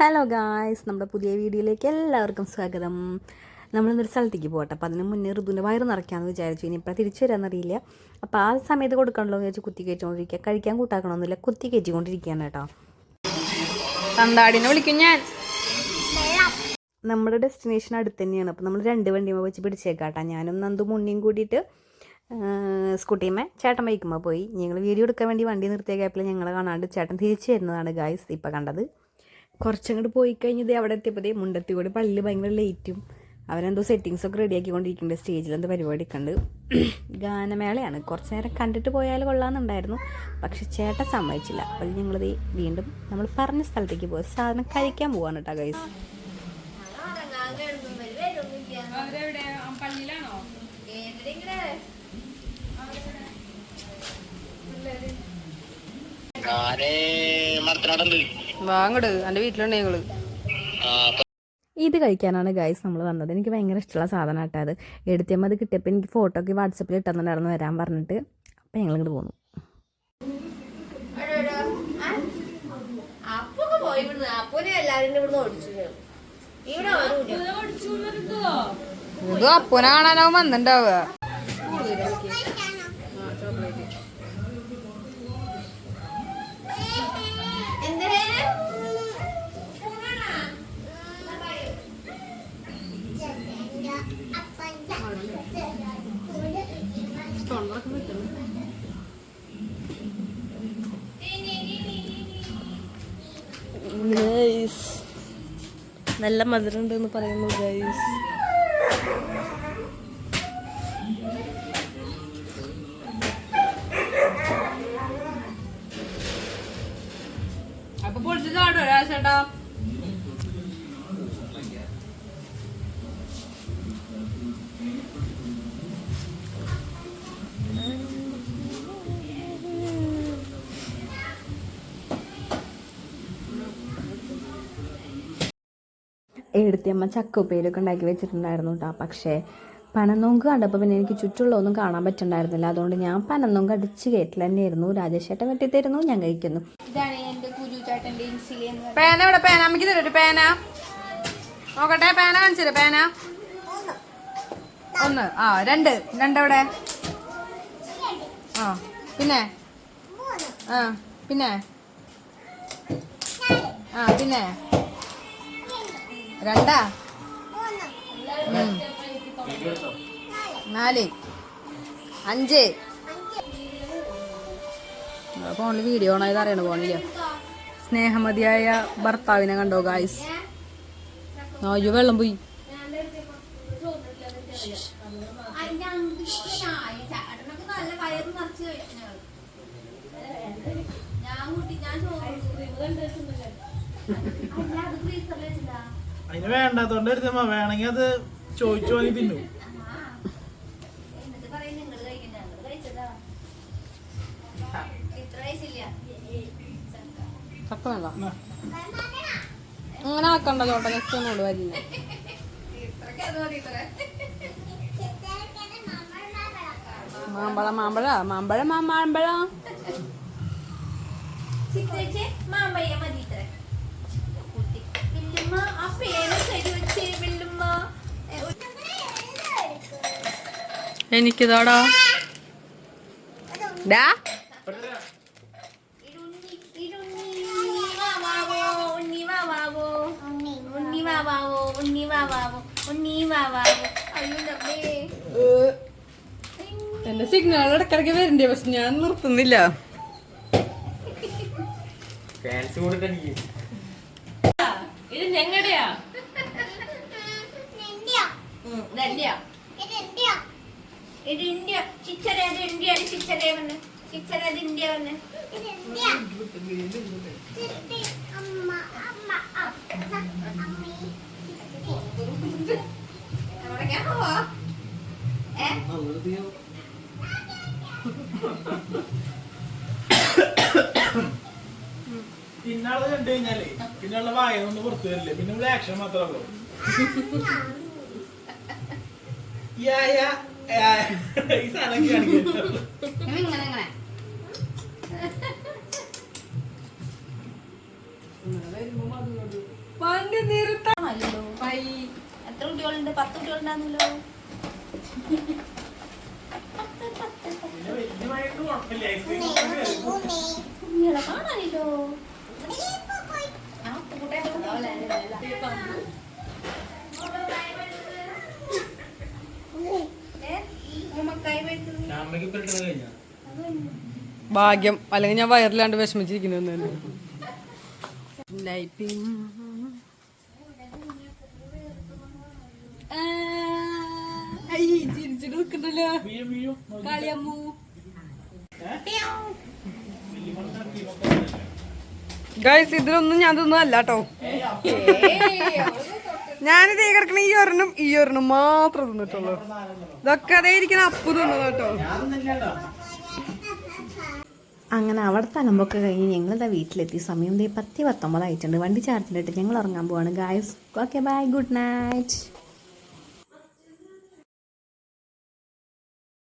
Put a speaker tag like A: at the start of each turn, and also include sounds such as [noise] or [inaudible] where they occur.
A: Hello guys നമ്മുടെ പുതിയ വീഡിയോയിലേക്ക് എല്ലാവർക്കും സ്വാഗതം. നമ്മളിന്നൊരു സ്ഥലത്തേക്ക് പോകട്ടെ. അപ്പോൾ അതിന് മുന്നേ ഋതുവിന്റെ വയറ് നിറയ്ക്കാമെന്ന് വിചാരിച്ചു. ഇനി ഇപ്പോൾ തിരിച്ചു വരാമെന്നറിയില്ല അപ്പോൾ ആ സമയത്ത് കൊടുക്കണല്ലോ എന്ന് വെച്ച് കുത്തി കയറ്റിക്കൊണ്ടിരിക്കുക കഴിക്കാൻ കൂട്ടാക്കണമെന്നില്ല കുത്തി കയറ്റിക്കൊണ്ടിരിക്കുകയാണ് കേട്ടോ.
B: തന്താടിനെ വിളിക്കും ഞാൻ.
A: നമ്മുടെ ഡെസ്റ്റിനേഷൻ അടുത്ത് തന്നെയാണ്. അപ്പോൾ നമ്മൾ രണ്ട് വണ്ടിയുമ്പോൾ വെച്ച് പിടിച്ചേക്കാട്ടാ ഞാനും നന്ദു മുന്നിയും കൂടിയിട്ട് സ്കൂട്ടിയുമേ ചേട്ടൻ ബൈക്കുമ്പോൾ പോയി. ഞങ്ങൾ വീഡിയോ എടുക്കാൻ വേണ്ടി വണ്ടി നിർത്തിയ ഗ്യാപ്പിൽ ഞങ്ങൾ കാണാണ്ട് ചേട്ടൻ തിരിച്ചു വരുന്നതാണ് ഗായ്സ് ഇപ്പോൾ കണ്ടത്. കുറച്ചങ്ങോട്ട് പോയി കഴിഞ്ഞത് അവിടെ എത്തിയപ്പോഴേ മുണ്ടത്തി കൂടി പള്ളിയിൽ ഭയങ്കര ലേറ്റും അവരെന്തോ സെറ്റിങ്സ് ഒക്കെ റെഡി ആക്കിക്കൊണ്ടിരിക്കുന്നുണ്ട്. സ്റ്റേജിൽ എന്തോ പരിപാടി കണ്ട് [clears throat] ഗാനമേളയാണ്. കുറച്ച് നേരം കണ്ടിട്ട് പോയാൽ കൊള്ളാമെന്നുണ്ടായിരുന്നു. പക്ഷെ ചേട്ട സമ്മതിച്ചില്ല. അപ്പോൾ ഞങ്ങളത് വീണ്ടും നമ്മൾ പറഞ്ഞ സ്ഥലത്തേക്ക് പോയി. സാധനം കഴിക്കാൻ പോവാണ് കേട്ടോ ഗൈസ്
C: ഞാൻ മരത്തിനോടുണ്ട്
B: വാങ്ങട് എന്റെ വീട്ടിലുണ്ട് ഞങ്ങൾ.
A: ഇത് കഴിക്കാനാണ് ഗൈസ് നമ്മൾ വന്നത്. എനിക്ക് ഭയങ്കര ഇഷ്ടമുള്ള സാധനം കേട്ടോ അത്. എടുത്തപ്പോൾ അത് കിട്ടിയപ്പോൾ എനിക്ക് ഫോട്ടോ ഒക്കെ വാട്സപ്പിൽ ഇട്ടുന്നുണ്ടായിരുന്നു വരാൻ പറഞ്ഞിട്ട് അപ്പോൾ ഞങ്ങൾ ഇങ്ങോട്ട് പോന്നു.
D: അപ്പൊ പോയി ഇവിടുന്ന്. അപ്പൊനെ എല്ലാവരും ഇവിടുന്ന് ഓടിച്ചു ഇവിടെ വരൂല
B: ഇത് അപ്പനെ കാണാനാവും വന്നിണ്ടാവുക.
E: നല്ല മധുരമുണ്ട് എന്ന് പറയുന്നു ഗൈസ്
A: എടുത്തിയമ്മ ചക്കപ്പേരൊക്കെ ഉണ്ടാക്കി വെച്ചിട്ടുണ്ടായിരുന്നു കേട്ടോ പക്ഷേ പനന്നോങ്ക് കണ്ടപ്പോൾ പിന്നെ എനിക്ക് ചുറ്റുള്ളതൊന്നും കാണാൻ പറ്റുന്നുണ്ടായിരുന്നില്ല അതുകൊണ്ട് ഞാൻ പനന്നോങ്ക് അടിച്ച് കയറ്റിൽ തന്നെയായിരുന്നു രാജേഷേട്ടൻ വെട്ടിത്തരുന്നു ഞാൻ കഴിക്കുന്നു.
D: ഇതാണ് എന്റെ കുരു ചേട്ടന്റെ ഇൻസുലിൻ
B: പേന ഇവിടെ പേന. അമ്മയ്ക്ക് തരും ഒരു പേന. നോക്കട്ടെ പേന കാണിച്ചു പേന. ഒന്ന്. ആ രണ്ട്. രണ്ടവിടെ ആ പിന്നെ? ആ പിന്നെ? ആ പിന്നെ? രണ്ടാ. നാല്. അഞ്ച്.
A: ഫോണിൽ വീഡിയോ ഓണായത് അറിയണ ഫോണില്ല സ്നേഹമതിയായ ഭർത്താവിനെ കണ്ടോ ഗായ്സ് നോയു വെള്ളം പോയി.
D: ഞാൻ കൂട്ടി ഞാൻ ചോറ്
F: അതിന് വേണ്ടാത്തോണ്ട് എടുത്തമ്മ വേണമെങ്കിൽ അത് ചോദിച്ചു വാങ്ങി തിന്നു.
B: അങ്ങനെ ആക്കണ്ട ചോട്ട നെക്സ്റ്റ് ഒന്നുകൊണ്ട് വരില്ല. മാമ്പഴ മാമ്പഴ? മാമ്പഴ മാമ്പഴ.
D: മാമ്പഴ മതി. വല്യമ്മ ആ പേന ശരി വെച്ച് വല്യമ്മ
B: എനിക്കിതാടാ. ഡാ.
D: വാവാവോ ഉണ്ണി വാവാവോ ഉണ്ണി വാവാവോ
B: എന്റെ സിഗ്നൽ ഇടക്കിടക്ക് വരണ്ടേ പക്ഷെ ഞാൻ നിർത്തുന്നില്ല.
C: ഫാൻസ് കൊടുക്കണിക്ക്
E: ഇത് ഞങ്ങളുടെയാ?
D: ഇത് ഇന്ത്യ. ചിച്ചര അത് ഇന്ത്യ. ചിച്ചര വന്ന്. ചിച്ചര അത് ഇന്ത്യ വന്ന്. ഏ? [laughs]
F: പിന്നാളത് കണ്ടു കഴിഞ്ഞാലേ പിന്നുള്ള വായനൊന്നും പുറത്തു വരില്ലേ. പിന്നെ ഇവിടെ ആക്ഷൻ മാത്രമേ ഉള്ളൂ. ഈ സാധനം
D: എത്ര കുട്ടികളുണ്ട്? പത്ത് കുട്ടികളുണ്ടാന്നല്ലോ കാണാനില്ലോ.
B: ഭാഗ്യം. അല്ലെങ്കിൽ ഞാൻ വയറിലാണ്ട് വിഷമിച്ചിരിക്കുന്നു ചിരിച്ചിട്ട് നിൽക്കണ്ടല്ലോ. കളിയമ്മു. ഗൈസ് ഇതിലൊന്നും ഞാൻ അല്ല കേട്ടോ ഞാനിത് ഈ കിടക്കണ ഈ ഒരെണ്ണം ഈ ഒരെണ്ണം മാത്രം തിന്നിട്ടുള്ളൂ. ഇതൊക്കെ അതേ ഇരിക്കണ അപ്പു തിന്നത് കേട്ടോ
A: അങ്ങനെ അവിടെ തലമ്പൊക്കെ കഴിഞ്ഞ് ഞങ്ങളിതാ വീട്ടിലെത്തി. സമയം ദേ പത്തി പത്തൊമ്പതായിട്ടുണ്ട് വണ്ടി ചാർജിലിട്ട് ഞങ്ങൾ ഉറങ്ങാൻ പോവാണ്. Guys okay bye good night